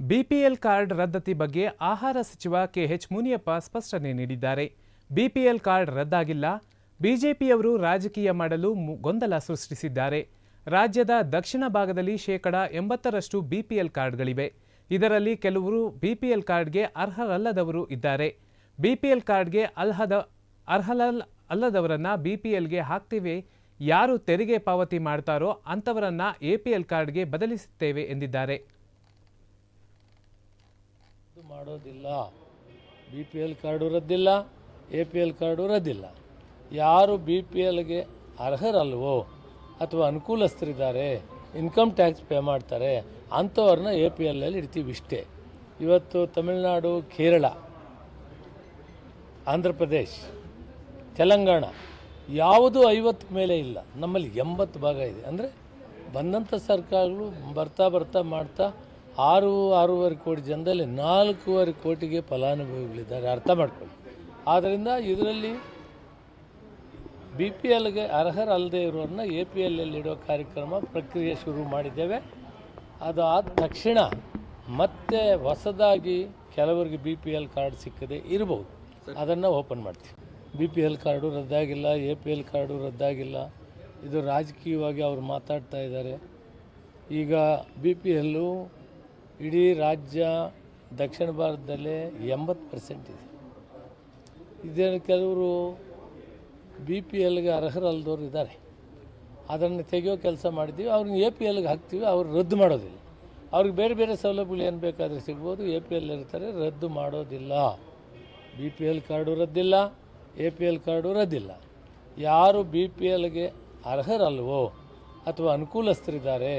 BPL card ರದ್ದತಿ ಬಗ್ಗೆ ಆಹಾರ ಸಚಿವ ಕೆಎಚ್ ಮುನಿಯಪ್ಪ ಸ್ಪಷ್ಟನೆ ನೀಡಿದ್ದಾರೆ. ಬಿಪಿಎಲ್ ಕಾರ್ಡ್ ರದ್ದಾಗಿಲ್ಲ. ಬಿಜೆಪಿಯವರು ರಾಜಕೀಯ ಮಾಡಲು ಗೊಂದಲ ಸೃಷ್ಟಿಸಿದ್ದಾರೆ. ರಾಜ್ಯದ ದಕ್ಷಿಣ ಭಾಗದಲ್ಲಿ ಶೇಕಡ ಎಂಬತ್ತರಷ್ಟು ಬಿಪಿಎಲ್ ಕಾರ್ಡ್ಗಳಿವೆ. ಇದರಲ್ಲಿ ಕೆಲವರು ಬಿಪಿಎಲ್ ಕಾರ್ಡ್ಗೆ ಅರ್ಹರಲ್ಲದವರು ಇದ್ದಾರೆ. ಬಿಪಿಎಲ್ ಕಾರ್ಡ್ಗೆ ಅಲ್ಹದ, ಅರ್ಹಲಲ್, ಅಲ್ಲದವರನ್ನ ಬಿಪಿಎಲ್ಗೆ ಹಾಕ್ತೀವಿ. ಯಾರು ತೆರಿಗೆ ಪಾವತಿ ಮಾಡ್ತಾರೋ ಅಂಥವರನ್ನ ಎಪಿಎಲ್ ಕಾರ್ಡ್ಗೆ ಬದಲಿಸುತ್ತೇವೆ ಎಂದಿದ್ದಾರೆ. ಇದು ಮಾಡೋದಿಲ್ಲ. ಬಿ ಪಿ ಎಲ್ ಕಾರ್ಡು ರದ್ದಿಲ್ಲ ಎ ಪಿ ಎಲ್ ಕಾರ್ಡು ರದ್ದಿಲ್ಲ ಯಾರು ಬಿ ಪಿ ಎಲ್ಗೆ ಅರ್ಹರಲ್ವೋ ಅಥವಾ ಅನುಕೂಲಸ್ಥರಿದ್ದಾರೆ ಇನ್ಕಮ್ ಟ್ಯಾಕ್ಸ್ ಪೇ ಮಾಡ್ತಾರೆ, ಅಂಥವ್ರನ್ನ ಎ ಪಿ ಎಲ್ಲಲ್ಲಿ ಇಡ್ತೀವಿ ಇಷ್ಟೇ. ಇವತ್ತು ತಮಿಳುನಾಡು, ಕೇರಳ, ಆಂಧ್ರ ಪ್ರದೇಶ್, ತೆಲಂಗಾಣ ಯಾವುದೂ ಐವತ್ತು ಮೇಲೆ ಇಲ್ಲ. ನಮ್ಮಲ್ಲಿ ಎಂಬತ್ತು ಭಾಗ ಇದೆ. ಅಂದರೆ ಬಂದಂಥ ಸರ್ಕಾರಗಳು ಬರ್ತಾ ಬರ್ತಾ ಮಾಡ್ತಾ ಆರು, ಆರೂವರೆ ಕೋಟಿ ಜನದಲ್ಲಿ ನಾಲ್ಕೂವರೆ ಕೋಟಿಗೆ ಫಲಾನುಭವಿಗಳಿದ್ದಾರೆ, ಅರ್ಥ ಮಾಡ್ಕೊಳ್ಳಿ. ಆದ್ದರಿಂದ ಇದರಲ್ಲಿ ಬಿ ಪಿ ಎಲ್ಗೆ ಅರ್ಹರಲ್ಲದೆ ಇರೋರನ್ನ ಎ ಪಿ ಇಡೋ ಕಾರ್ಯಕ್ರಮ ಪ್ರಕ್ರಿಯೆ ಶುರು ಮಾಡಿದ್ದೇವೆ. ಅದು ಆದ ತಕ್ಷಣ ಮತ್ತೆ ಹೊಸದಾಗಿ ಕೆಲವರಿಗೆ ಬಿ ಪಿ ಎಲ್ ಕಾರ್ಡ್ ಸಿಕ್ಕದೆ ಇರಬಹುದು ಅದನ್ನು ಓಪನ್ ಮಾಡ್ತೀವಿ. ಬಿ ಪಿ ಎಲ್ ಕಾರ್ಡು ರದ್ದಾಗಿಲ್ಲ ಎ ಪಿ ಎಲ್ ಕಾರ್ಡು ರದ್ದಾಗಿಲ್ಲ. ಇದು ರಾಜಕೀಯವಾಗಿ ಅವರು ಮಾತಾಡ್ತಾ ಇದ್ದಾರೆ. ಈಗ ಬಿ ಪಿ ಎಲ್ಲು ಇಡೀ ರಾಜ್ಯ ದಕ್ಷಿಣ ಭಾರತದಲ್ಲೇ ಎಂಬತ್ತು ಪರ್ಸೆಂಟ್ ಇದೆ. ಇದೇನು ಕೆಲವರು ಬಿ ಪಿ ಎಲ್ಗೆ ಅರ್ಹರಲ್ದವ್ರು ಇದ್ದಾರೆ. ಅದನ್ನು ತೆಗೆಯೋ ಕೆಲಸ ಮಾಡಿದ್ದೀವಿ, ಅವ್ರನ್ನ ಎ ಪಿ ಎಲ್ಗೆ ಹಾಕ್ತೀವಿ, ಅವ್ರು ರದ್ದು ಮಾಡೋದಿಲ್ಲ. ಅವ್ರಿಗೆ ಬೇರೆ ಬೇರೆ ಸೌಲಭ್ಯಗಳು ಏನು ಬೇಕಾದರೆ ಸಿಗ್ಬೋದು ಎ ಪಿ ಎಲ್ ಇರ್ತಾರೆ, ರದ್ದು ಮಾಡೋದಿಲ್ಲ. ಬಿ ಪಿ ಎಲ್ ಕಾರ್ಡು ರದ್ದಿಲ್ಲ ಎ ಪಿ ಎಲ್ ಕಾರ್ಡು ರದ್ದಿಲ್ಲ. ಯಾರು ಬಿ ಪಿ ಎಲ್ಗೆ ಅರ್ಹರಲ್ವೋ ಅಥವಾ ಅನುಕೂಲಸ್ಥರಿದ್ದಾರೆ